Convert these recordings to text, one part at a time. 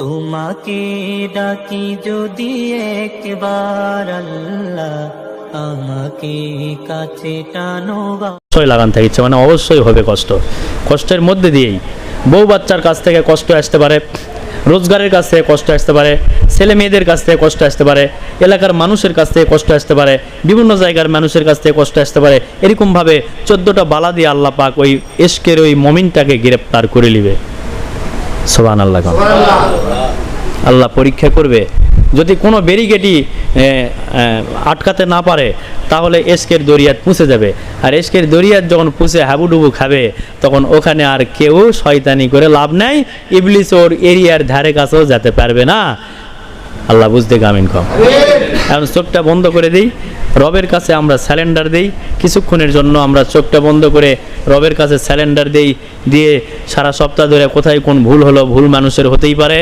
তোমাকে ডাকি যদি একবার আল্লাহ আমাকে কাছে টানো অবশ্যই লাগান থাকিচ্ছে মানে অবশ্যই হবে কষ্ট। কষ্টের মধ্যে দিয়েই। বউ বাচ্চার কাছ থেকে কষ্ট আসতে পারে, রোজগারের কাছ থেকে কষ্ট আসতে পারে, ছেলে মেয়েদের কাছ থেকে কষ্ট আসতে পারে, এলাকার মানুষের কাছ থেকে কষ্ট আসতে পারে, বিভিন্ন জায়গার মানুষের কাছ থেকে কষ্ট আসতে পারে, এরকমভাবে চোদ্দোটা বালা দিয়ে আল্লাহ পাক ওই এশকের ওই মমিনটাকে গ্রেপ্তার করে নিবে। সোবান আল্লাহ আল্লাহ পরীক্ষা করবে। যদি কোনো ব্যারিকেডই আটকাতে না পারে, তাহলে এসকের দরিয়াত পুষে যাবে। আর এসকের দরিয়াত যখন পুষে হাবুডুবু খাবে, তখন ওখানে আর কেউ শয়তানি করে লাভ নাই। ইবলিস ওর এরিয়ার ধারে কাছেও যেতে পারবে না। আল্লাহ বুঝতে গামিন কম। এখন চোখটা বন্ধ করে দিই। রবের কাছে আমরা স্যালেন্ডার দিই। কিছুক্ষণের জন্য আমরা চোখটা বন্ধ করে রবের কাছে স্যালেন্ডার দিই। দিয়ে সারা সপ্তাহ ধরে কোথায় কোন ভুল হলো, ভুল মানুষের হতেই পারে,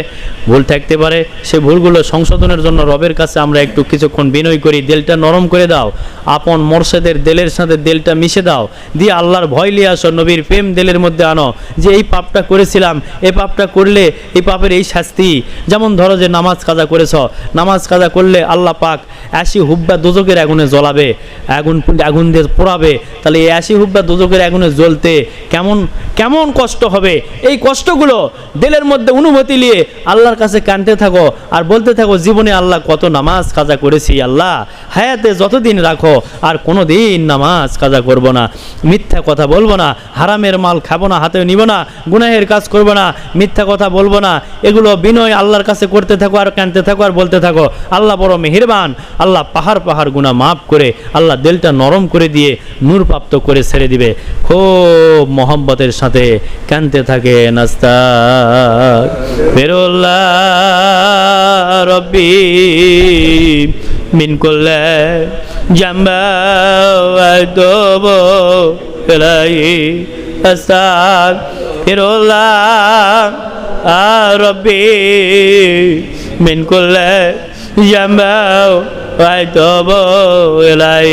ভুল থাকতে পারে। সে ভুলগুলো সংশোধনের জন্য রবের কাছে আমরা একটু কিছুক্ষণ বিনয় করি, দেলটা নরম করে দাও। আপন মোর্শেদের দেলের সাথে দেলটা মিশে দাও। দিয়ে আল্লাহর ভয় নিয়ে আসো, নবীর প্রেম দেলের মধ্যে আনো। যে এই পাপটা করেছিলাম এই পাপটা করলে এই পাপের এই শাস্তি। যেমন ধরো যে নামাজ কাজা করেছ, নামাজ কাজা করলে আল্লাহ পাক অ্যাসি হুব্বা দুজকের আগুনে জ্বলাবে, আগুন আগুন দিয়ে পোড়াবে, তাহলে এই অ্যাসি হুব্বা দুজকের আগুনে জ্বলতে কেমন কেমন কষ্ট হবে? এই কষ্টগুলো দিলের মধ্যে অনুভূতি নিয়ে আল্লাহর কাছে কানতে থাকো আর বলতে থাকো, জীবনে আল্লাহ কত নামাজ কাজা করেছি আল্লাহ? হায়াতে যতদিন রাখো আর কোনো দিন নামাজ কাজা করব না। মিথ্যা কথা বলব না, হারামের মাল খাব না, হাতে নিব না, গুনাহের কাজ করব না, মিথ্যা কথা বলব না। এগুলো বিনয় আল্লাহর কাছে করতে থাকো আর কানতে থাকো আর বলতে থাকো, আল্লাহ বড় মেহেরবান, আল্লাহ পাহাড় পাহাড় গুণা মাফ করে, আল্লাহ দিলটা নরম করে দিয়ে নূরপ্রাপ্ত করে ছেড়ে দিবে। খুব মহব্বতের সাথে কানতে থাকে নাস্তা। বেরোল্লা রব্বি মিন করলে জাম্বা বেরোল্লা রব্বি মিন করলে জাম্বা দব এলাই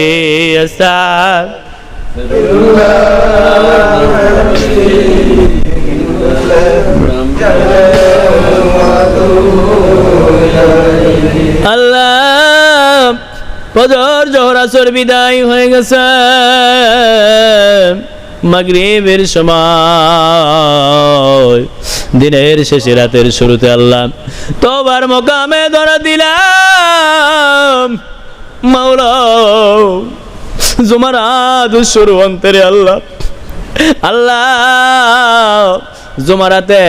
আস্তাক আল্লাহ ফজর জোহর আসর বিদায় হয়ে গেছে। মাগরিবের সময়। দিনের শেষে রাতের শুরুতে আল্লাহ তোবার মোকামে ধরা দিলাম। মাওলা জুমারাত শুরু অন্তরে আল্লাহ আল্লাহ জুমারাতে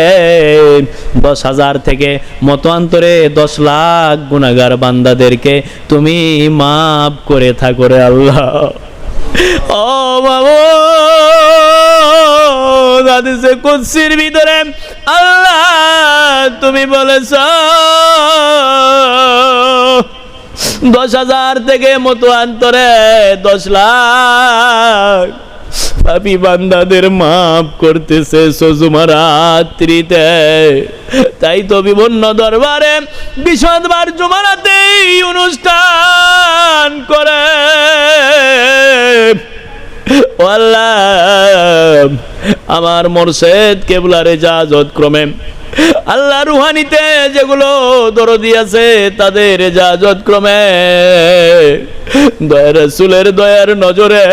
দশ হাজার থেকে মতান্তরে দশ লাখ গুণাগার বান্দাদেরকে তুমি মাফ করে থাকো রে আল্লাহ। ও বাবু হাদিসে কুদসির ভিতরে। আল্লাহ, তুমি বলেছ, দশ হাজার থেকে মতো অন্তরে দশ লাখ। পাপি বান্দাদের মাফ করতেছে সজুমারাত্রিতে তাই তো বিভিন্ন দরবারে বিশদবার জুমারাতেই অনুষ্ঠান করে। আল্লাহ আমার মোরশেদ কেবলারে জাজত ক্রমে। আল্লাহ রুহানিতে যেগুলো দরদি আছে, তাদের জাজত ক্রমে। দয়ার রসুলের দয়ার নজরে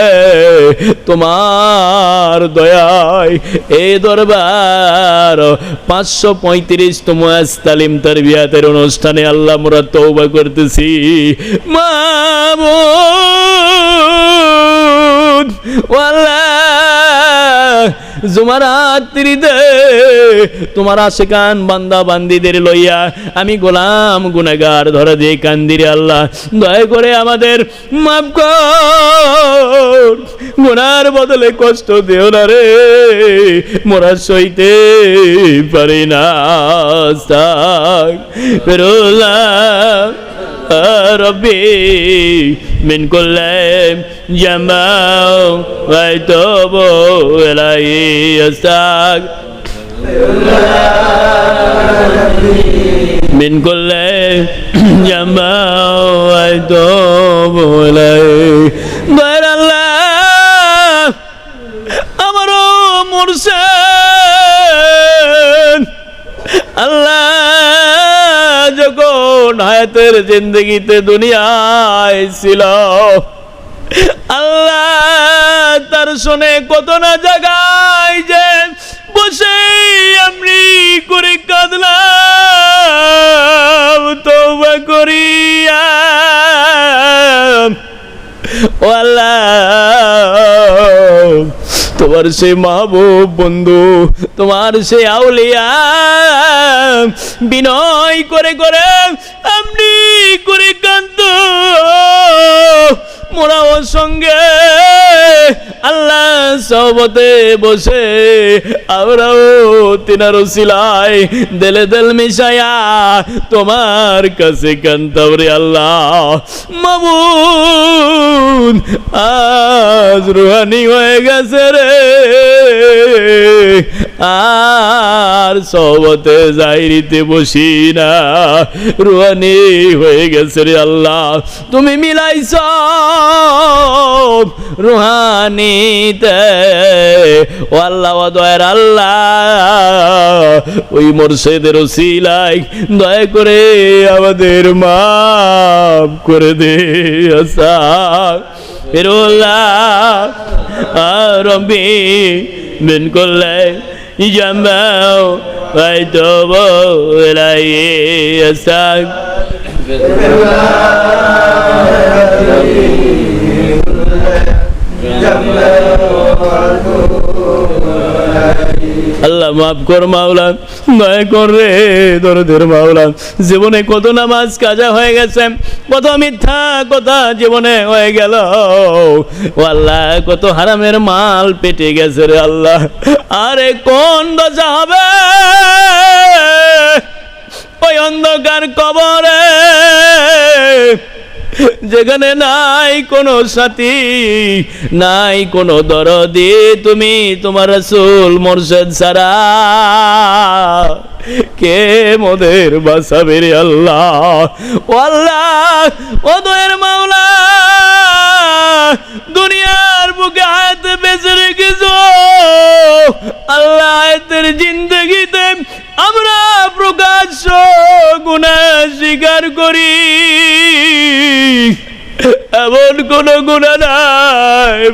তোমার দয়ায় এই দরবার পাঁচশো পঁয়ত্রিশ পঁয়ত্রিশতম তালিম তার বিয়াতের অনুষ্ঠানে আল্লাহ মোরা তৌবা করতেছি। মাবুদ ওয়াল্লাহ। জুমারাত্রিতে তোমার আশেকান বান্দা বান্দিদের লইয়া, আমি গোলাম গুনাগার ধরে দিয়ে কান্দিরে আল্লাহ, দয়া করে আমাদের মাফ কর। গুনার বদলে কষ্ট দেও না রে, মোরা সইতে পারি না বেরোলাম। ربي من كل جمع ويتوب إليه يستاق من كل جمع ويتوب إليه غير الله أمر مرسل الله হায়াতের জিন্দগিতে দুনিয়ায় ছিল। আল্লাহ তার শুনে কত না জাগায় যে বসে আমি করে কাঁদলাম তৌবা করিয়া। ও আল্লাহ তোমার সে মাহবুব বন্ধু তোমার সে আউলিয়া বিনয় করে করে আপনি করে কান্ত মোরা ওর সঙ্গে আল্লাহ সবতে বসে আমরাও তিনার সিলাই দেলে দেল মিশায়া তোমার কাছে কান্তাম আল্লাহ। মামুন, আজ রুহানি হয়ে গেছে রে। আর সবতে যাইরিতে বসি না। রুহানি হয়ে গেছে রে আল্লাহ। তুমি মিলাইছ। রুহানিতে। ও আল্লাহ, ও দয়ার আল্লাহ। ওই মোরশেদের সিলাই দয়া করে আমাদের মাফ করে দে আসা রবি বিন করলে জামাও হয়তো বলাই আসা আল্লাহ মাফ কর মাওলা, দয়া কর রে দরদের মাওলা। জীবনে কত নামাজ কাজা হয়ে গেছে, কত মিথ্যা কথা জীবনে হয়ে গেল। ও আল্লাহ, কত হারামের মাল পেটে গেছে রে আল্লাহ। আরে কোন দশা হবে? ওই অন্ধকার কবরে। যেখানে নাই কোনো সাথী, নাই কোনো দরদি, তুমি তোমার রসুল মোরশেদ সারা কে মোদের বাসাবে আল্লাহ? আল্লাহ, ও মাওলা, দুনিয়ার বুকে হাত বেঁচে রেখেছ। আল্লাহ এদের জিন্দগিতে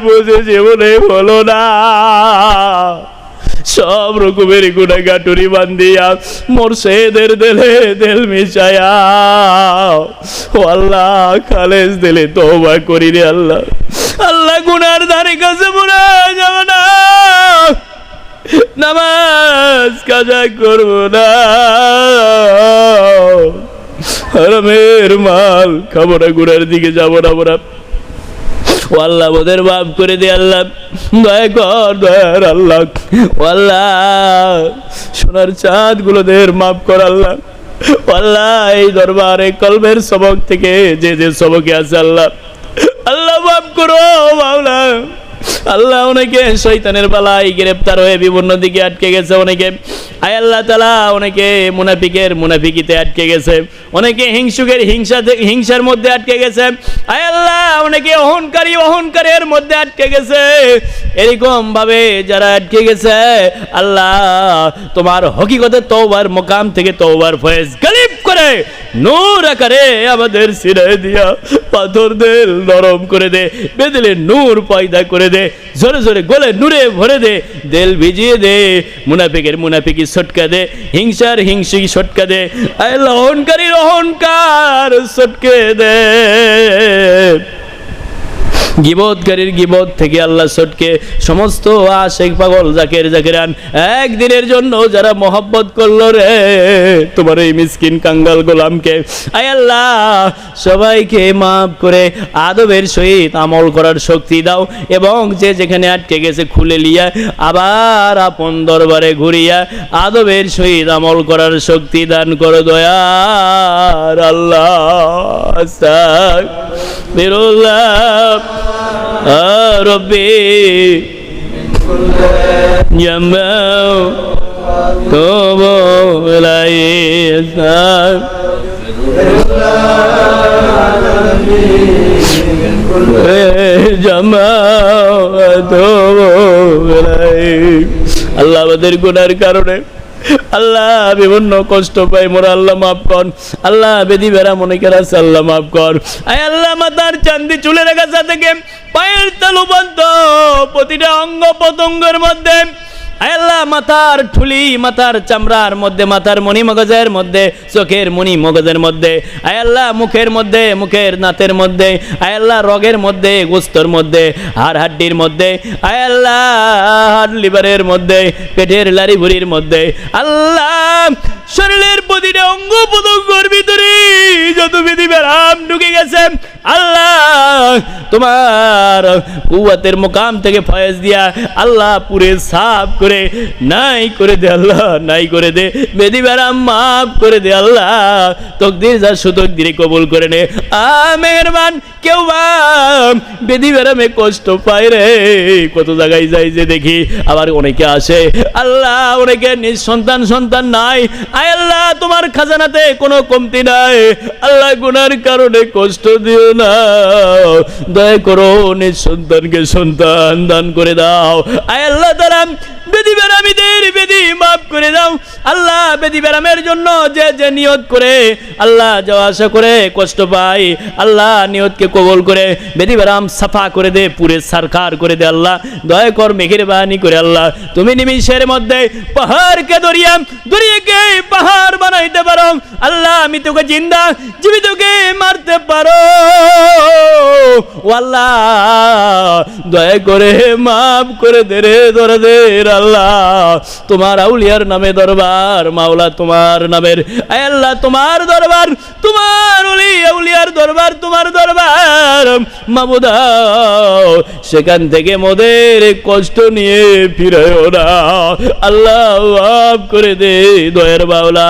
বুঝে জীবনে হলো না। সব রকমের গুণা গাটুরি বান্দিয়া মোরশেদের দেলে দেল মিশায়া ও আল্লাহ, খালেজ দিলে তোবা করি রে আল্লাহ। আল্লাহ গুনার ধারে কাছে মনে যাব না। নামাজ কাজা করব না। হারামের মাল খাব না গুড়ার দিকে যাব না আমরা। ও আল্লাহ ওদের মাফ করে দে আল্লাহ। দয়া কর দয়ার আল্লাহ। ও আল্লাহ সোনার চাঁদ গুলোদের মাফ কর আল্লাহ। আল্লাহ এই দরবারে কলবের সবক থেকে যে যে সবকে আছে আল্লাহ। আল্লাহ মাফ করো মাওলা আল্লাহ অনেকে শৈতানের বালাই গ্রেপ্তার হয়ে বিভিন্ন দিকে আটকে গেছে, অনেকে, আয় আল্লাহ তালা অনেকে মুনাফিকের মুনাফিকিতে আটকে গেছে, অনেকে হিংসুকের হিংসা হিংসার মধ্যে আটকে গেছে, আয় আল্লাহ, অনেকে অহংকারী অহংকারের মধ্যে আটকে গেছে এরকম ভাবে যারা আটকে গেছে, আল্লাহ তোমার হকিকতে তৌবার মোকাম থেকে তৌবার ফয়েজ গালিব করে, নূর আকারে আমাদের সিরে দিয়া পাথর দেল নরম করে দে, বেদলে নূর পয়দা করে দে জোরে জোরে গোলে নুরে ভরে দে, দেল ভিজিয়ে দে, মুনাফিকের মুনাফিকি ছটকা দে, হিংসার হিংসি ছটকা দে আল্লাহ অহংকারীর অহংকার সটকে দে। গিবতকারীর গিবত থেকে আল্লাহ সটকে সমস্ত আশেখ পাগল জাকের জাকেরান একদিনের জন্য যারা মহব্বত করল রে, তোমার এই মিসকিন কাঙ্গাল গোলামকে। আয় আল্লাহ, সবাইকে মাফ করে আদবের সহিত আমল করার শক্তি দাও এবং যে যেখানে আটকে গেছে খুলে লিয়া, আবার আপন দরবারে ঘুরিয়া আদবের সহিত আমল করার শক্তি দান করো দয়ার আল্লাহ آه ربي جمعوا توبوا إليه جمعوا توبوا إليه আল্লাহ আমাদের গুনার কারণে আল্লাহ বিভিন্ন কষ্ট পাই, মোরা আল্লাহ মাফ কর। আল্লাহ, বেদি বেড়া মনে কেরা আল্লাহ মাফ কর। আয় আল্লাহ মাতার চান্দি চুলের কাছা থেকে, পায়ের তালু বন্ধ, প্রতিটা অঙ্গ পতঙ্গের মধ্যে। আল্লাহ মাথার ঠুলি, মাথার চামড়ার মধ্যে, মাথার মণি মগজের মধ্যে, চোখের মণি মগজের মধ্যে আল্লাহ মুখের মধ্যে, মুখের নাতের মধ্যে আল্লাহ রগের মধ্যে, গোস্তর মধ্যে, হাড় হাড্ডির মধ্যে আল্লাহ হাড় লিভারের মধ্যে, পেটের লারি ভুড়ির মধ্যে, আল্লাহ, শরীরের প্রতিটা অঙ্গ প্রত্যঙ্গর তোমার কুয়াতের মোকাম থেকে ফয়েজ দিয়া আল্লাহ পুরে সাফ করে, নাই করে দে আল্লাহ, নাই করে দে। বেদি ব্যারাম মাফ করে দে আল্লাহ। তকদির যা সুতক দিরে কবুল করে নে। আ মেহরবান, কেউ বেদি ব্যারামে কষ্ট পায় রে। কত জায়গায় যাই যে দেখি, আবার অনেকে আসে, আল্লাহ, অনেকে নিজ সন্তান সন্তান নাই। আয় আল্লাহ, তোমার খাজানাতে কোনো কমতি নাই। আল্লাহ গুনার কারণে কষ্ট দিও না। দয়া করো নিজ সন্তানকে সন্তান দান করে দাও। আয় আল্লাহ তারা বেদি বেরামিদের বেদি মাফ করে দাও। আল্লাহ বেদি বেরামের জন্য যে যে নিয়ত করে, আল্লাহ যাওয়া আশা করে কষ্ট পাই। আল্লাহ নিয়তকে কবল করে বেদি বেরাম সাফা করে দে, পুরে সরকার করে দে আল্লাহ। দয়া কর মেঘের বাণী করে আল্লাহ। তুমি নিমিষের মধ্যে পাহাড়কে দরিয়া, দরিয়াকে পাহাড় বানাইতে পারো। আল্লাহ, আমি তোকে জিন্দা জীবিতকে মারতে পারো। আল্লাহ, দয়া করে মাফ করে দে রে, দরদের আল্লাহ, তোমার আউলিয়ার নামে দরবার, মাওলা তোমার নামের আল্লাহ তোমার দরবার, তোমার ওলি আউলিয়ার দরবার, তোমার দরবার মাবুদা সেখান থেকে মোদের কষ্ট নিয়ে ফিরেও না। আল্লাহ করে দে দয়ের বাউলা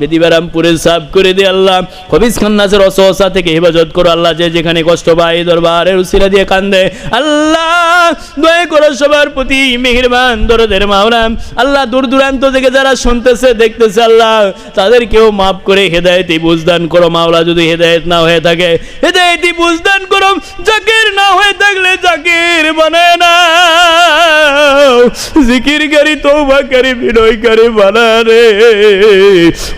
বেদিবারামপুরে সাফ করে দে আল্লাহ। হবিস খান নাসের অসহসা থেকে হেফাজত করো আল্লাহ, যে যেখানে কষ্ট পায় দরবারের উসিলা দিয়ে কান্দে। আল্লাহ, দয়া করো সবার প্রতি মেহেরবান দরদের মাওলাম আল্লাহ দূর দূরান্ত থেকে যারা শুনতেছে, দেখতেছে আল্লাহ, তাদেরকেও মাফ করে হেদায়তি বুঝদান করো মাওলা, যদি হেদায়ত না হয়ে থাকে। হেদায়তি বুঝদান করো, জাকির না হয়ে থাকলে জাকির বানায় না। জিকির করি তৌবা করি বিনয় করি বানারে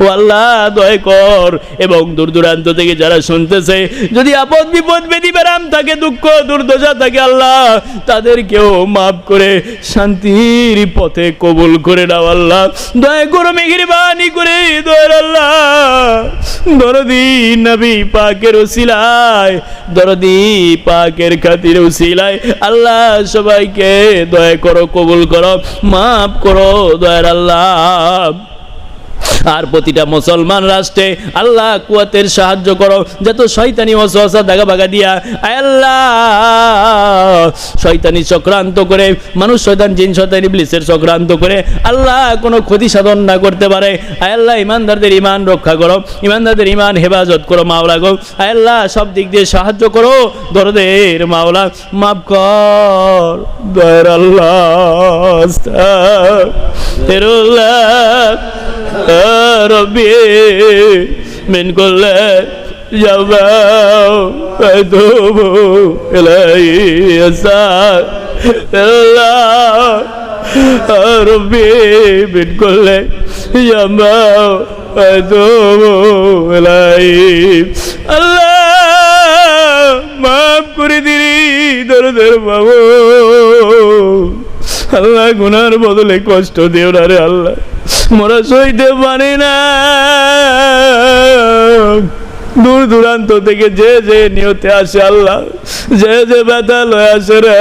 ও আল্লাহ দয় কর। এবং দূর দূরান্ত থেকে যারা শুনতেছে, যদি আপদ বিপদ বেদি থাকে, দুঃখ, দুর্দশা থাকে আল্লাহ, তাদেরকেও মাফ করে শান্তির পথে কবুল করে নাও আল্লাহ। দয়া করো মেঘের বাণী করে আল্লাহ। দরদি নবী পাকের উসিলায় দরদি পাকের খাতির উসিলায় আল্লাহ সবাইকে দয়া করো, কবুল করো, মাফ করো দয়ার আল্লাহ। আর প্রতিটা মুসলমান রাষ্ট্রে আল্লাহ কুয়াতের সাহায্য করো, যত শয়তানি অসহসা দাগা বাগা দিয়া আল্লাহ, শয়তানি চক্রান্ত করে, মানুষ শয়তান, জিন শয়তানি, ইবলিসের চক্রান্ত করে আল্লাহ কোনো ক্ষতি সাধন না করতে পারে। আল্লাহ, ইমানদারদের ইমান রক্ষা করো, ইমানদারদের ইমান হেফাজত করো মাওলা গো। আল্লাহ, সব দিক দিয়ে সাহায্য করো, দরদের মাওলা, মাফ কর। দয়ের আল্লাহ ربي من كل جواب أتوب إليه أستغفر الله ربي من كل جواب أتوب إليه الله মাফ করে দিলি দরদের বাবু আল্লাহ গুনার বদলে কষ্ট দিও না রে আল্লাহ মোরা সইতে পারি না। দূর দূরান্ত থেকে যে যে নিয়তে আসে আল্লাহ, যে যে ব্যথা লয়ে আসে রে,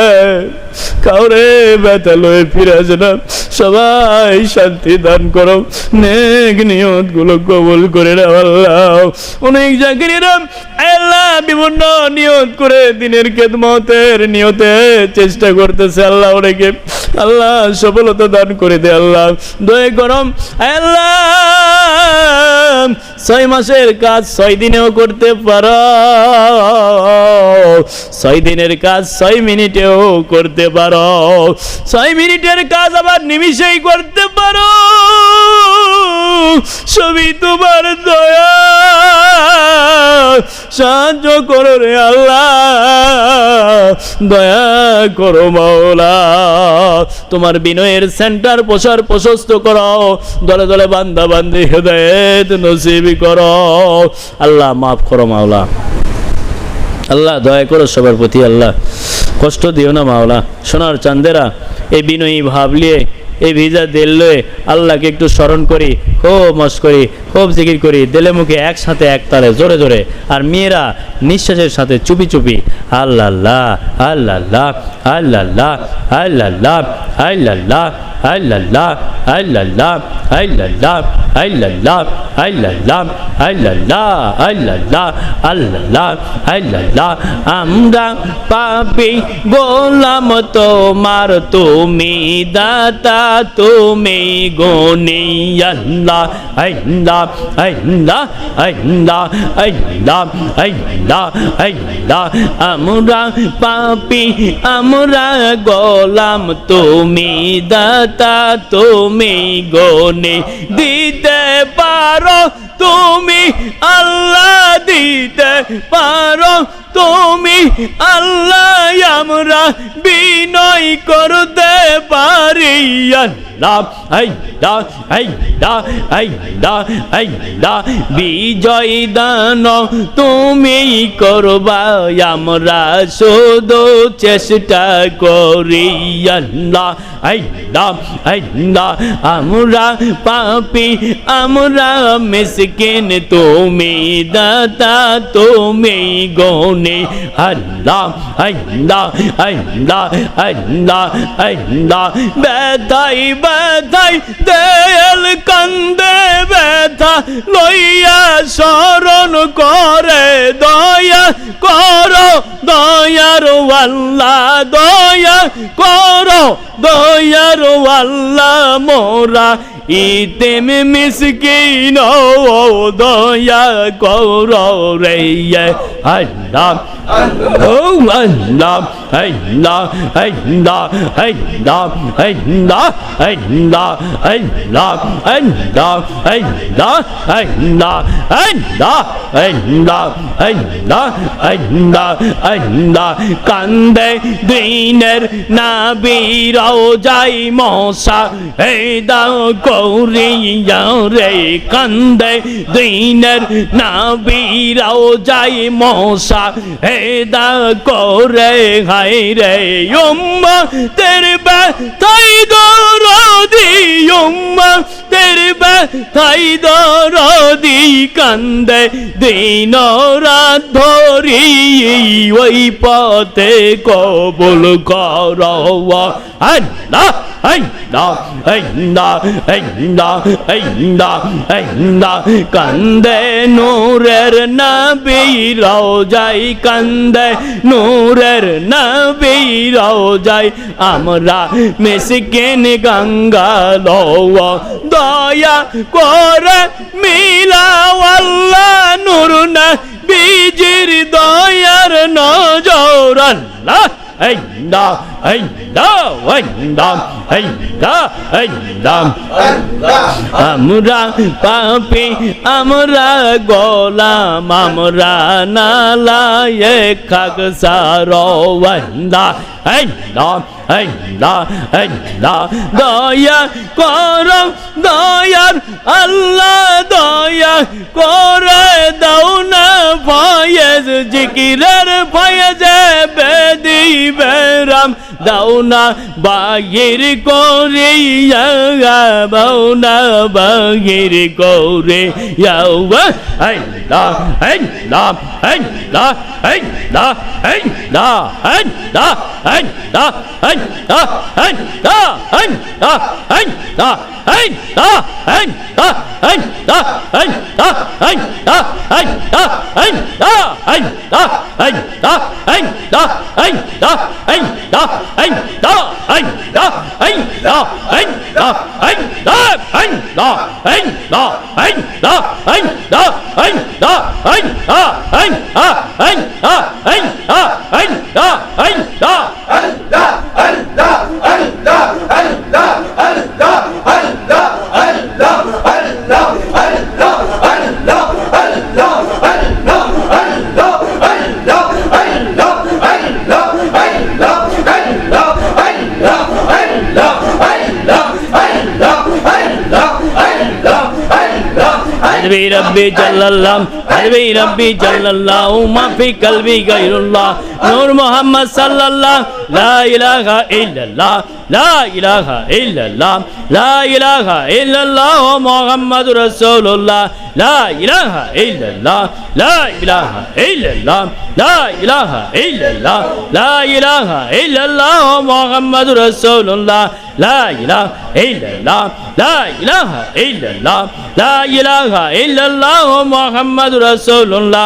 কাউরে ব্যথা লয়ে ফিরে আসে না। সবাই শান্তি দান করো, নেক নিয়তগুলো কবুল করে নাও আল্লাহ। অনেক চাকরিরা আল্লাহ বিভিন্ন নিয়ত করে দিনের খেদমতের নিয়তে চেষ্টা করতেছে আল্লাহ অনেকে আল্লাহ সফলতা দান করে দে আল্লাহ। দয়া করম আল্লাহ ছয় মাসের কাজ ছয় দিনেও করতে পারো। ছয় দিনের কাজ ছয় মিনিটেও করতে পারো। ছয় মিনিটের কাজ আবার নিমিষেই করতে পারো। সবই তোমার দয়া সাহায্য করো রে আল্লাহ। দয়া করো মাওলা, তোমার বিনয়ের সেন্টার প্রসার প্রশস্ত করো, দলে দলে বান্দা বান্দি হেদায়েত নসিব করো। আল্লাহ, মাফ করো মাওলা। আল্লাহ, দয়া করো সবার প্রতি, আল্লাহ। কষ্ট দিও না মাওলা। সোনার চান্দেরা এই বিনয়ী ভাব লিয়ে এই ভিজা দিল আল্লাহকে একটু স্মরণ করি খুব মস করি খুব জিকির করি দিলে মুখে একসাথে এক তালে জোরে জোরে আর মেয়েরা নিঃশ্বাসের সাথে চুপি চুপি আল্লাহ আল্লাহ আল্লাহ আল্লাহ আল্লাহ আল্লাহ আল্লাহ আল্লাহ আল্লাহ আল্লাহ আল্লাহ আল্লাহ আল্লাহ আল্লাহ আল্লাহ আল্লাহ আমরা পাপি গোলাম তোমার তুমি দাতা তুমি গনি আল্লাহ আল্লাহ আল্লাহ আল্লাহ আল্লাহ আল্লাহ আল্লাহ আমরা পাপি আমরা গোলাম তুমি দাতা তুমি গনি দিতে পারো তুমি আল্লাহ দিতে পারো তুমি আল্লাহ আমরা বিনয় করতে পারি। বিজয় দান তুমি করবা। আমরা শুধু চেষ্টা করি। আমরা পাপি, আমরা মিসকিন। তুমি দাতা, তুমি গনে আল্লাহ আল্লাহ আল্লাহ আল্লাহ আল্লাহ। ব্যথাই ব্যথাই দেয়াল কান্দে ব্যথা লইয়া স্মরণ করে দয়া করো, দয়ার আল্লাহ দয়া করো, দয়ার আল্লাহ মোরা। ইতেম মিসকিন দয়া করো রে আল্লাহ। Oh Allah, Allah. ও আল্লাহ আল্লাহ আল্লাহ আল্লাহ আল্লাহ আল্লাহ আল্লাহ আল্লাহ আল্লাহ আল্লাহ আল্লাহ আল্লাহ আল্লাহ আল্লাহ আল্লাহ কান্দে দিনের নাবিরাও যাই মশা এই দাও করিয়া রে কান্দে দিনের নাবিরাও যাই মশা হে দা করে হাই রে উম্মা তের ব্যথাই দরদি উম্মা তের ব্যথাই দরদি কান্দে। দিন রাত ধরি ওই পথে কবুল কর আল্লাহ কান্দে নূরের নবী, রওজাই কান্দে। নূরের নবী, রওজাই। আমরা মিসকিন গঙ্গা লওয়া। দয়া করে মিলাওয়াল্লা নূর বীজির দয়ার নজর আল্লাহ। আমরা পাপি আমরা গোলাম আমরা নালায় খাগ সারোন্দা দয়া কর দয়ার আল্লাহ দয়া কর দৌ না ভয়েস জিকিরের ভয়েস বেদি বেরাম দাও না বাগের করে বাউ না বাগের করে Ah! Hey! Allah তাসবি রব্বি জাল্লাল্লাহ হালবি রব্বি জাল্লাল্লাহু মা ফি কলবি গায়রুল্লাহ নূর মুহাম্মদ সাল্লাল্লাহ লা ইলাহা ইল্লাল্লাহ লা ইলাহা ইল্লাল্লাহ লা ইলাহা ইল্লাল্লাহ মুহাম্মাদুর রাসূলুল্লাহ লা ইলাহা ইল্লাল্লাহ লা ইলাহা ইল্লাল্লাহ লা ইলাহা ইল্লাল্লাহ লা ইলাহা ইল্লাল্লাহ মুহাম্মাদুর রাসূলুল্লাহ লা ইলাহা ইল্লাল্লাহ লা ইলাহা ইল্লাল্লাহ লা ইলাহা ইল্লাল্লাহ মুহাম্মাদুর রাসূলুল্লাহ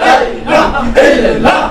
لا اله الا الله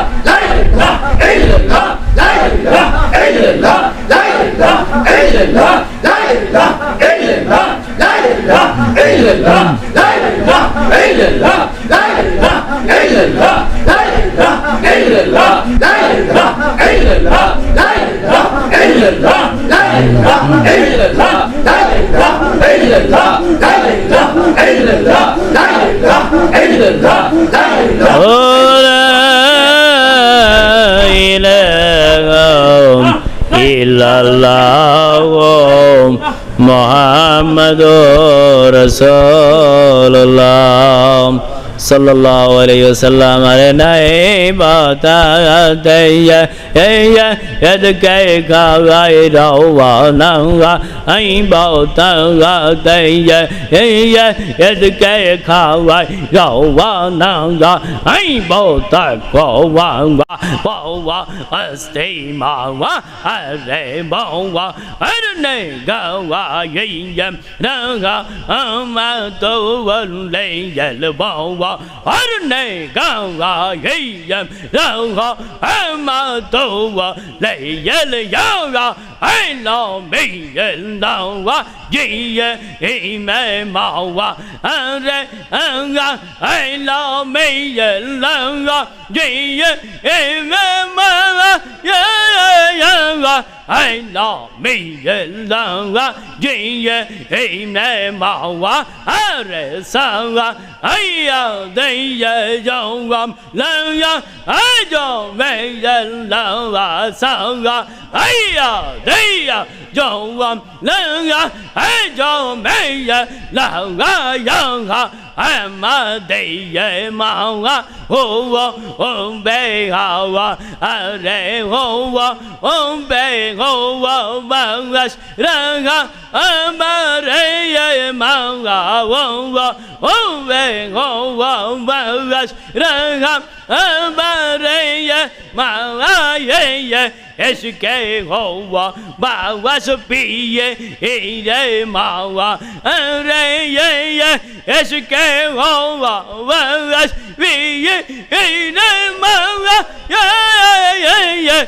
গো রসল্লাম sallallahu alaihi wasallam ale nai ba ta te ya ye ya ya de kai ka gai do wa nang ga ai ba ta ga te ya ye ya ya de kai ka gai ai ba ta ko wa wa wa wa asti ma wa a re ba wa a de nai ye ya nang ga ma to wa 而你更我一人，人我二马都我累也累要啊。哎老美人老啊，一人一眉毛啊，嗯人嗯啊，哎老美人老啊，一人一眉毛啊，呀呀呀哎老美人老啊，一人一眉毛啊，二人三啊，哎呀对呀有啊，老呀，哎叫美人老啊，三啊，哎呀。cheia dầu lên ra hãy cho mấy là ra dân hạ em mà ngã ô ô ô bê hà ô à rê ô ô ô bê ô ba ngã ra ngã em mà rê về mà ngã ô ô ba ngã ra ngã em mà rê về mà Hasbiye ile mawa Evreye eşke ova Ve eşbiye ile mawa Yeah, yeah, yeah.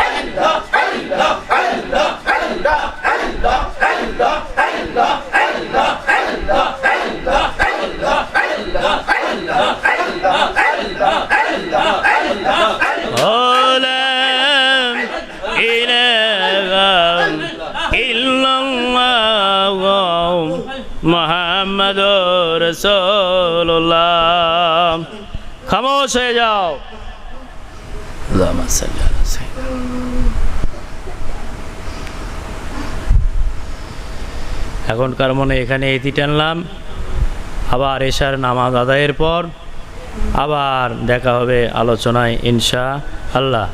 বেহোশ হয়ে যাও। এখনকার মনে এখানে এটি টানলাম আবার এশার নামাজ আদায়ের পর আবার দেখা হবে আলোচনায় ইনশা আল্লাহ।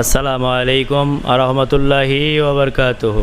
আসসালামু আলাইকুম আ রহমতুল্লাহি ওবরকাতহ